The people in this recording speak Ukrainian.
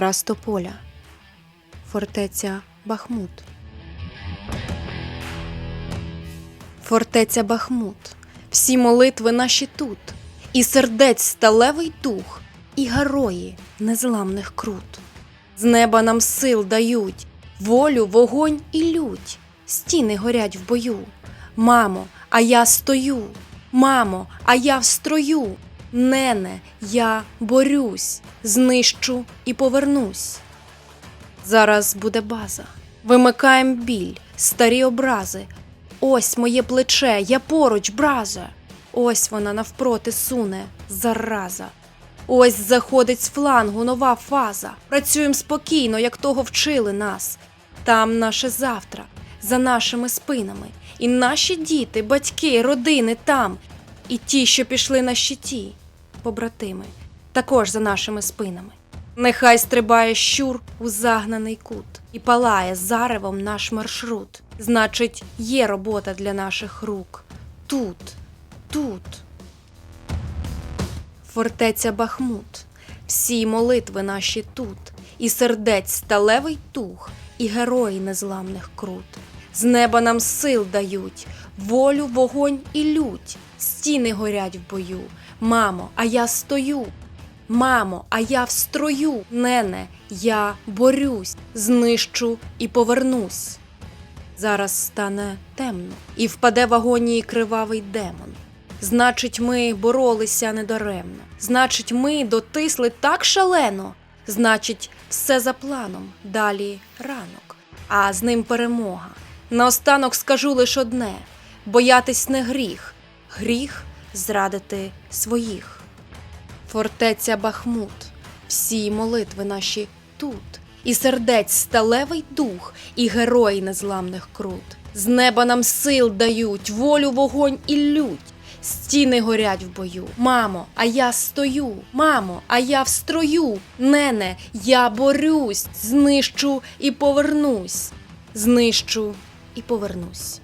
Тополя, Фортеця Бахмут. Фортеця Бахмут, всі молитви наші тут, і сердець сталевий дух, і герої незламних крут. З неба нам сил дають, волю, вогонь і лють, стіни горять в бою. Мамо, а я стою, мамо, а я в строю. Нене, я борюсь, знищу і повернусь. Зараз буде база. Вимикаєм біль, старі образи. Ось моє плече, я поруч, браза. Ось вона навпроти суне, зараза. Ось заходить з флангу нова фаза. Працюєм спокійно, як того вчили нас. Там наше завтра, за нашими спинами. І наші діти, батьки, родини там. І ті, що пішли на щиті, побратими, також за нашими спинами. Нехай стрибає щур у загнаний кут і палає заревом наш маршрут. Значить, є робота для наших рук. Тут, тут. Фортеця Бахмут, всі молитви наші тут, і сердець сталевий тух, і герої незламних крут. З неба нам сил дають, волю, вогонь і лють, стіни горять в бою. Мамо, а я стою. Мамо, а я в строю, нене, я борюсь, знищу і повернусь. Зараз стане темно, і впаде в агонії кривавий демон. Значить, ми боролися недаремно. Значить, ми дотисли так шалено. Значить, все за планом. Далі ранок, а з ним перемога. Наостанок скажу лиш одне: боятись не гріх, гріх зрадити своїх. Фортеця Бахмут, всі молитви наші тут, і сердець сталевий дух, і герої незламних крут. З неба нам сил дають, волю, вогонь і лють. Стіни горять в бою. Мамо, а я стою. Мамо, а я в строю. Нене, я борюсь, знищу і повернусь. Знищу і повернусь.